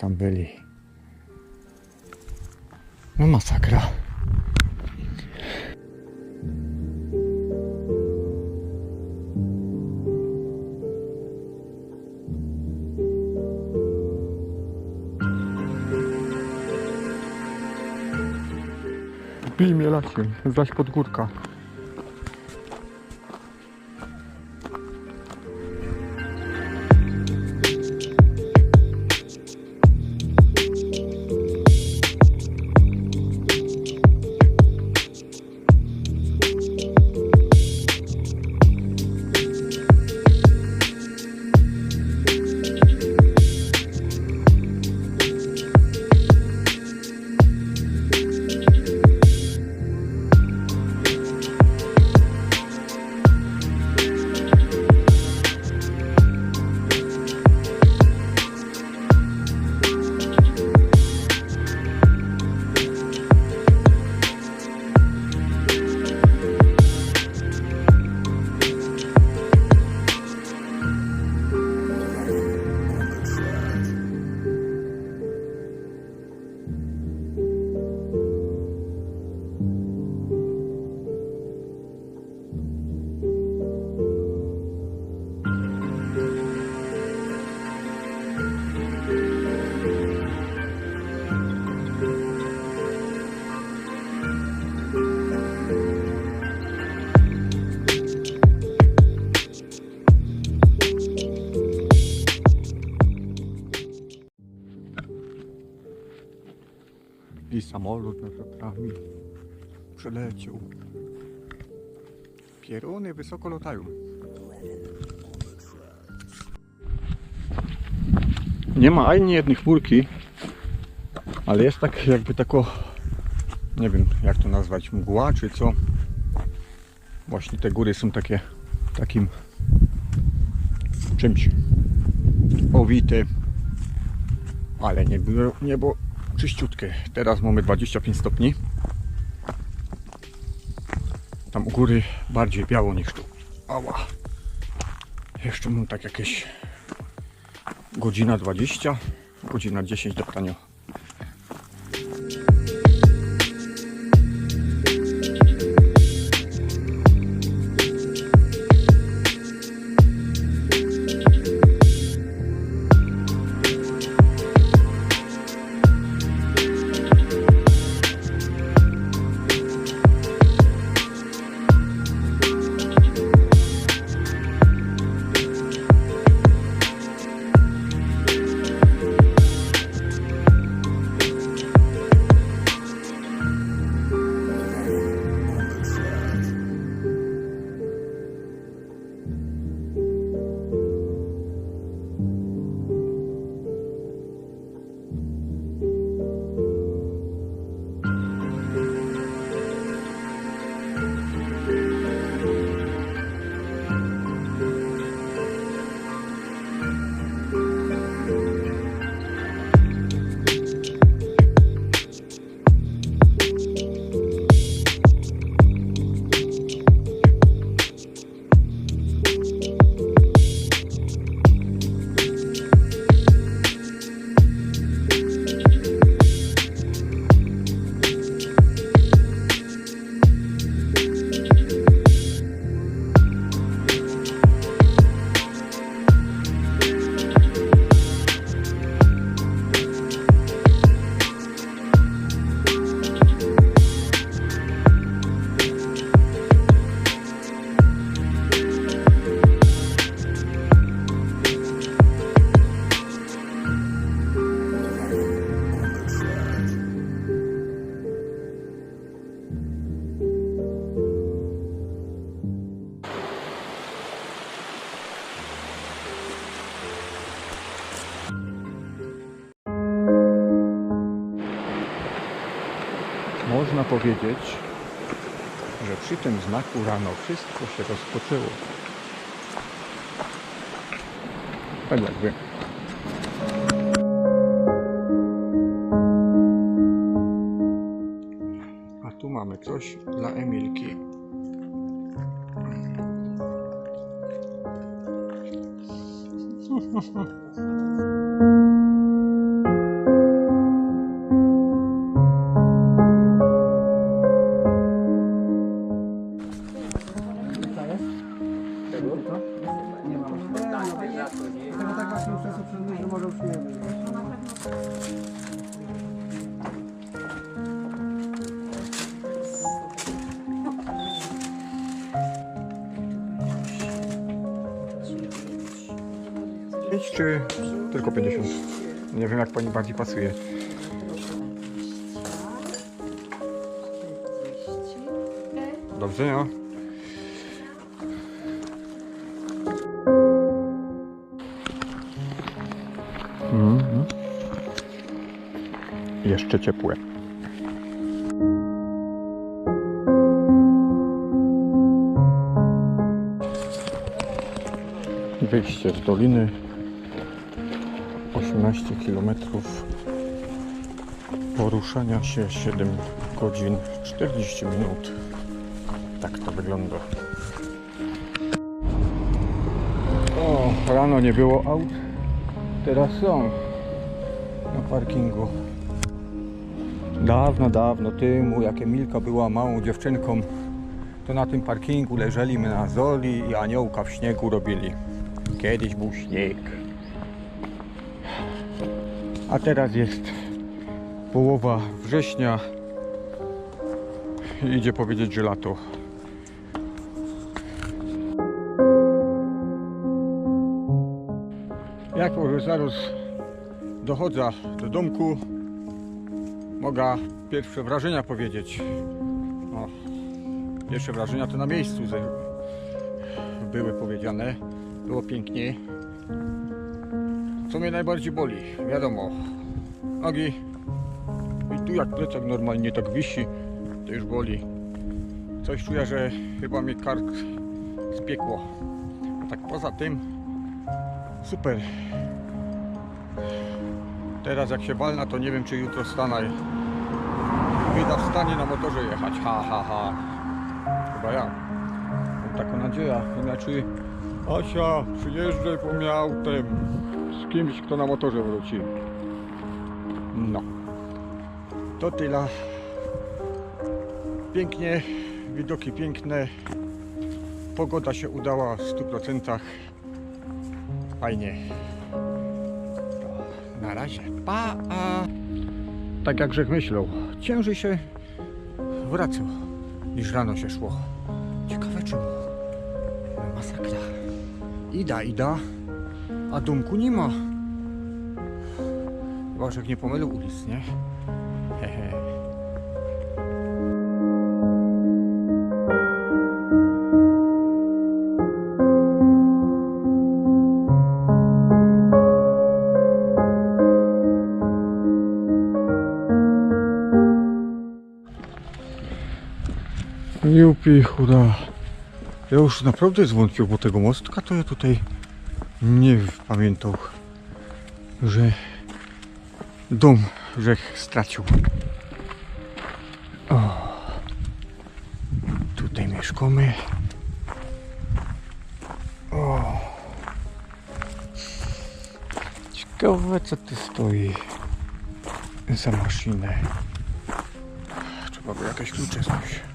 tam byli. No masakra. Bij mnie lasiem, zaś pod górka. Samolot nad wiatrami przeleciał. Pieruny wysoko latają. Nie ma ani jednej chmurki, ale jest tak jakby tako, nie wiem jak to nazwać, mgła czy co. Właśnie te góry są takie, takim czymś owite, ale nie było, niebo czyściutkie. Teraz mamy 25 stopni. Tam u góry bardziej biało niż tu. Ała. Jeszcze mam tak jakieś godzina 20, godzina 10 do ptania. Można powiedzieć, że przy tym znaku rano wszystko się rozpoczęło. Tak jakby. Mamy coś dla Emilki. czasu przed że może już nie czy tylko 50? Nie wiem jak pani bardziej pasuje. Dobrze, no. Jeszcze ciepłe. Wyjście z doliny 18 km poruszania się 7 godzin 40 minut. Tak to wygląda. O rano nie było aut teraz są na parkingu dawno dawno temu jak Emilka była małą dziewczynką to na tym parkingu leżeli na zoli i aniołka w śniegu robili kiedyś był śnieg a teraz jest połowa września. I Idzie powiedzieć, że lato. Jak zaraz dochodzę do domku, mogę pierwsze wrażenia powiedzieć. O, pierwsze wrażenia to na miejscu były powiedziane. Było pięknie. Co mnie najbardziej boli? Wiadomo, nogi. I tu jak plecak normalnie tak wisi, to już boli. Coś czuję, że chyba mnie kark spiekło. A tak poza tym, super. Teraz jak się walna, to nie wiem czy jutro stanę. Wyda wstanie na motorze jechać. Ha, ha, ha. Chyba ja. Mam taką nadzieję. Inaczej Asia, przyjeżdżaj po mnie autem z kimś, kto na motorze wróci. No. To tyle. Pięknie, widoki piękne. Pogoda się udała w 100%. Fajnie. Na razie. Pa! Tak jak Grzech myślał, ciężej się wracał niż rano się szło. Ciekawe czemu. Masakra. Ida, ida, a domku nie ma. Chyba, nie pomylił ulic, nie? Jupi, chuda. Ja już naprawdę zwątpił, bo tego mostka to ja tutaj nie pamiętał, że dom Rzech stracił. O, tutaj mieszkamy. O, ciekawe co tu stoi za maszynę. Trzeba by jakieś klucze znaleźć.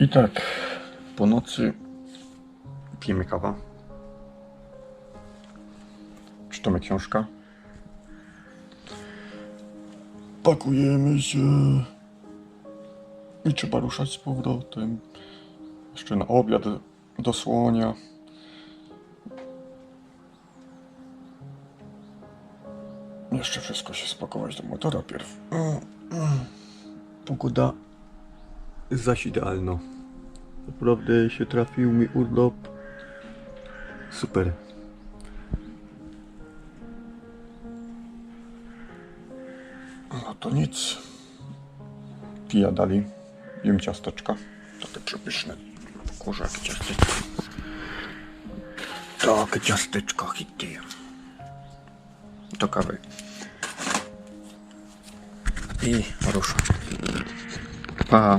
I tak, po nocy pijemy kawa. Czytamy książkę. Pakujemy się. I trzeba ruszać z powrotem. Jeszcze na obiad do słonia. Jeszcze wszystko się spakować do motora pierw. Mm, mm. Pogoda zaś idealno. Naprawdę się trafił mi urlop. Super. No to nic. Pija dali. Jem ciasteczka. Takie przepyszne. Kurze, jakie ciasteczka. Takie ciasteczka hity. Do kawy. I ruszam. Pa.